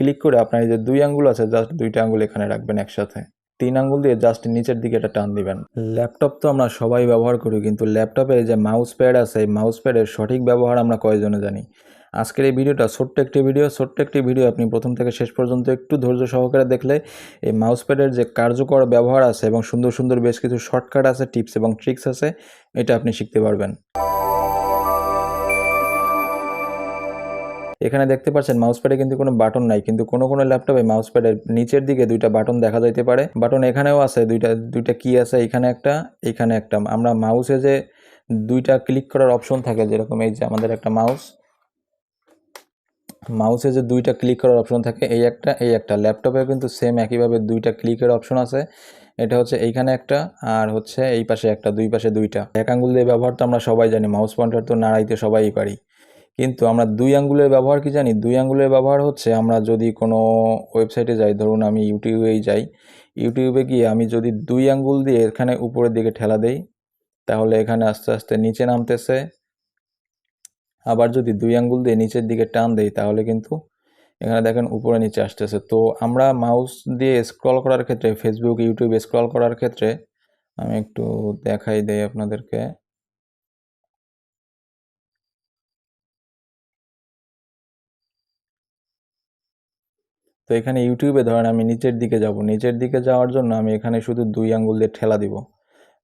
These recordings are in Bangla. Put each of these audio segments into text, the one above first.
ক্লিক করে আপনার যে দুই আঙ্গুল আছে জাস্ট দুইটা আঙ্গুল এখানে রাখবেন একসাথে। তিন আঙ্গুল দিয়ে জাস্ট নিচের দিকে এটা টান দিবেন। ল্যাপটপ তো আমরা সবাই ব্যবহার করি, কিন্তু ল্যাপটপে যে মাউস প্যাড আছে, এই মাউস প্যাডের সঠিক ব্যবহার আমরা কয়জনে জানি? আজকের এই ভিডিওটা ছোট্ট একটি ভিডিও, ছোট্ট একটি ভিডিও আপনি প্রথম থেকে শেষ পর্যন্ত একটু ধৈর্য সহকারে দেখলে এই মাউস প্যাডের যে কার্যকর ব্যবহার আছে এবং সুন্দর সুন্দর বেশ কিছু শর্টকাট আছে টিপস এবং ট্রিক্স আছে, এটা আপনি শিখতে পারবেন। এখানে দেখতে পাচ্ছেন মাউস প্যাডে কিন্তু কোনো বাটন নাই, কিন্তু কোনো কোনো ল্যাপটপে মাউস প্যাডের নিচের দিকে দুইটা বাটন দেখা যাইতে পারে। বাটন এখানেও আছে, দুইটা দুইটা কি আছে, এখানে একটা এখানে একটা। আমরা মাউসে যে দুইটা ক্লিক করার অপশন থাকে, যেরকম এই যে আমাদের একটা মাউস মাউসে যে দুইটা ক্লিক করার অপশন থাকে, এই একটা এই একটা। ল্যাপটপে কিন্তু সেম একইভাবে দুইটা ক্লিকের অপশন আছে। এটা হচ্ছে এইখানে একটা, আর হচ্ছে এই পাশে একটা, দুই পাশে দুইটা। এক আঙ্গুল দিয়ে ব্যবহার তো আমরা সবাই জানি মাউস পয়েন্টার তো নাড়াইতে সবাই পারি। কিন্তু আমরা দুই আঙ্গুলের ব্যবহার কি জানি? দুই আঙ্গুলের ব্যবহার হচ্ছে আমরা যদি কোনো ওয়েবসাইটে যাই, ধরুন আমি ইউটিউবেই যাই, ইউটিউবে গিয়ে আমি যদি দুই আঙ্গুল দিয়ে এখানে উপরের দিকে ঠেলা দেই, তাহলে এখানে আস্তে আস্তে নিচে নামতেছে। আবার যদি দুই আঙ্গুল দিয়ে নিচের দিকে টান দেই, তাহলে কিন্তু এখানে দেখেন উপরে নিচে আসতেছে। তো আমরা মাউস দিয়ে স্ক্রল করার ক্ষেত্রে, ফেসবুক, ইউটিউব স্ক্রল করার ক্ষেত্রে, আমি একটু দেখাই দেই আপনাদেরকে। তো এখানে ইউটিউবে ধরেন আমি নিচের দিকে যাব। নিচের দিকে যাওয়ার জন্য আমি এখানে শুধু দুই আঙ্গুল দিয়ে ঠেলা দিব।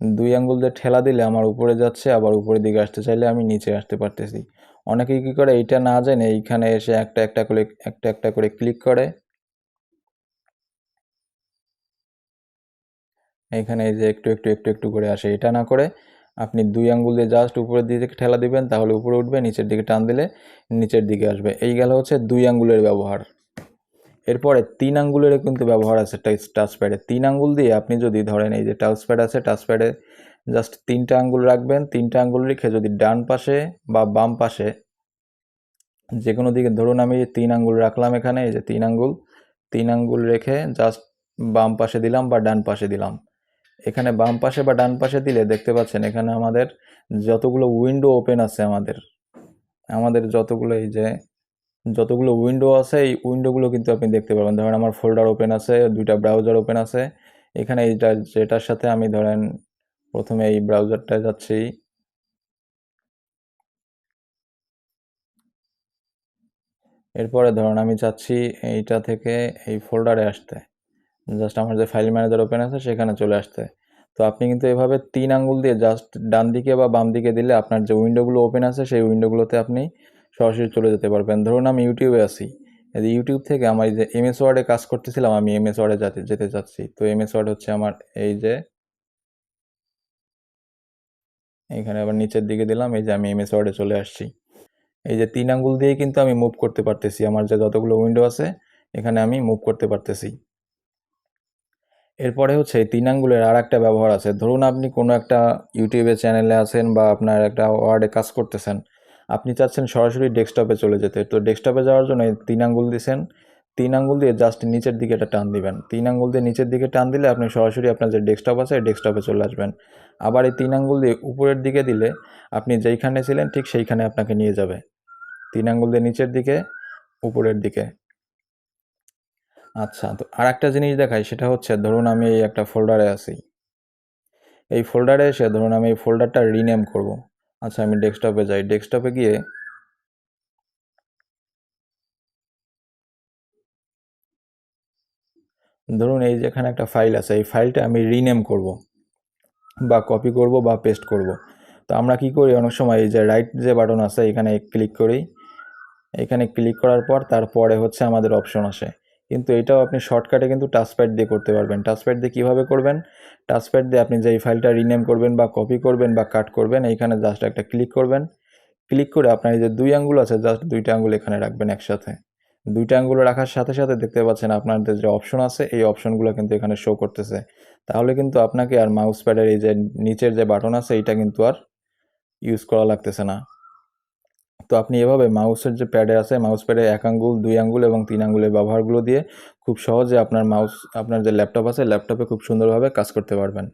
দুই আঙ্গুল দিয়ে ঠেলা দিলে আমার উপরে যাচ্ছে, আবার উপরের দিকে আসতে চাইলে আমি নিচে আসতে পারতেছি। অনেকে কী করে, এইটা না জেনে এইখানে এসে একটা একটা করে, একটা একটা করে ক্লিক করে। এখানে এই যে একটু একটু একটু একটু করে আসে, এটা না করে আপনি দুই আঙ্গুল দিয়ে জাস্ট উপরের দিকে ঠেলা দিবেন, তাহলে উপরে উঠবে, নিচের দিকে টান দিলে নিচের দিকে আসবে। এই গেল হচ্ছে দুই আঙ্গুলের ব্যবহার। এরপরে তিন আঙ্গুলেরও কিন্তু ব্যবহার আছে টাচ প্যাডে তিন আঙ্গুল দিয়ে আপনি যদি ধরেন এই যে টাচ প্যাড আছে টাচ প্যাডে জাস্ট তিনটা আঙ্গুল রাখবেন, তিনটা আঙ্গুল রেখে যদি ডান পাশে বা বাম পাশে যে কোনো দিকে, ধরুন আমি তিন আঙ্গুল রাখলাম এখানে, এই যে তিন আঙ্গুল তিন আঙ্গুল রেখে জাস্ট বাম পাশে দিলাম বা ডান পাশে দিলাম। এখানে বাম পাশে বা ডান পাশে দিলে দেখতে পাচ্ছেন এখানে আমাদের যতগুলো উইন্ডো ওপেন আছে আমাদের আমাদের যতগুলো এই যে যতগুলো উইন্ডো আছে, এই উইন্ডোগুলো কিন্তু আপনি দেখতে পারবেন। ধরেন আমার ফোল্ডার ওপেন আছে, দুইটা ব্রাউজার ওপেন আছে। এখানে এইটা, যেটার সাথে আমি ধরেন প্রথমে এই ব্রাউজারটায় যাচ্ছি। এরপরে ধরুন আমি চাচ্ছি এইটা থেকে এই ফোল্ডারে আসতে। জাস্ট আমার যে ফাইল ম্যানেজার ওপেন আছে, সেখানে চলে আসতে। তো আপনি কিন্তু এভাবে তিন আঙ্গুল দিয়ে জাস্ট ডান দিকে বা বাম দিকে দিলে আপনার যে উইন্ডোগুলো ওপেন আছে, সেই উইন্ডোগুলোতে আপনি সরাসরি চলে যেতে পারবেন। ধরুন আমি ইউটিউবে আছি। এই ইউটিউব থেকে আমার যে এম এস ওয়ার্ডে কাজ করতেছিলাম, আমি এম এস ওয়ার্ডে যাতে, যেতে চাচ্ছি। তো এম এস ওয়ার্ড হচ্ছে আমার এই যে এখানে আবার নিচের দিকে দিলাম, এই যে আমি এমএস ওয়ার্ডে চলে আসছি। এই যে তিন আঙ্গুল দিয়েই কিন্তু আমি মুভ করতে পারতেছি। আমার যে যতগুলো উইন্ডো আছে, এখানে আমি মুভ করতে পারতেছি। এরপরে হচ্ছে তিন আঙ্গুলের আর একটা ব্যবহার আছে। ধরুন আপনি কোনো একটা ইউটিউবে চ্যানেলে আছেন বা আপনার একটা ওয়ার্ডে কাজ করতেছেন। আপনি চাচ্ছেন সরাসরি ডেস্কটপে চলে যেতে। তো ডেস্কটপে যাওয়ার জন্য তিন আঙ্গুল দিয়েছেন তিন আঙ্গুল দিয়ে জাস্ট নিচের দিকে এটা টান দিবেন। তিন আঙ্গুল দিয়ে নিচের দিকে টান দিলে আপনি সরাসরি আপনার যে ডেস্কটপ আছে ডেস্কটপে চলে আসবেন। আবার এই তিন আঙ্গুল দিয়ে উপরের দিকে দিলে আপনি যেইখানে ছিলেন, ঠিক সেইখানে আপনাকে নিয়ে যাবে। তিন আঙ্গুল দিয়ে নিচের দিকে, উপরের দিকে। আচ্ছা তো আর একটা জিনিস দেখাই, সেটা হচ্ছে ধরুন আমি এই একটা ফোল্ডারে আছি। এই ফোল্ডারে এসে ধরুন আমি এই ফোল্ডারটা রিনেম করব। আচ্ছা আমি ডেস্কটপে যাই। ডেস্কটপে গিয়ে ধরুন এই যেখানে একটা ফাইল আছে, এই ফাইলটা আমি রিনেম করব বা কপি করব বা পেস্ট করব। তো আমরা কি করি? অনেক সময় এই যে রাইট যে বাটন আছে, এখানে ক্লিক করি। এখানে ক্লিক করার পর তারপরে হচ্ছে আমাদের অপশন আসে। কিন্তু এটাও আপনি শর্টকাটে কিন্তু টাচপ্যাড দিয়ে করতে পারবেন। টাচপ্যাড দিয়ে কীভাবে করবেন? টাচপ্যাড দিয়ে আপনি যেই ফাইলটা রিনেম করবেন বা কপি করবেন বা কাট করবেন, এইখানে জাস্ট একটা ক্লিক করবেন। ক্লিক করে আপনার এই যে দুই আঙ্গুল আছে জাস্ট দুইটা আঙ্গুল এখানে রাখবেন একসাথে। দুইটা আঙ্গুল রাখার সাথে সাথে দেখতে পাচ্ছেন আপনাদের যে অপশন আছে, এই অপশনগুলো কিন্তু এখানে শো করতেছে। তাহলে কিন্তু আপনাকে আর মাউস প্যাডের এই যে নিচের যে বাটন আছে, এইটা কিন্তু আর ইউজ করা লাগতেছে না। তো আপনি এভাবে মাউসের যে প্যাডে আছে, মাউস প্যাডে এক আঙ্গুল, দুই আঙ্গুল এবং তিন আঙ্গুলের ব্যবহারগুলো দিয়ে খুব সহজে আপনার মাউস, আপনার যে ল্যাপটপ আছে, ল্যাপটপে খুব সুন্দরভাবে কাজ করতে পারবেন।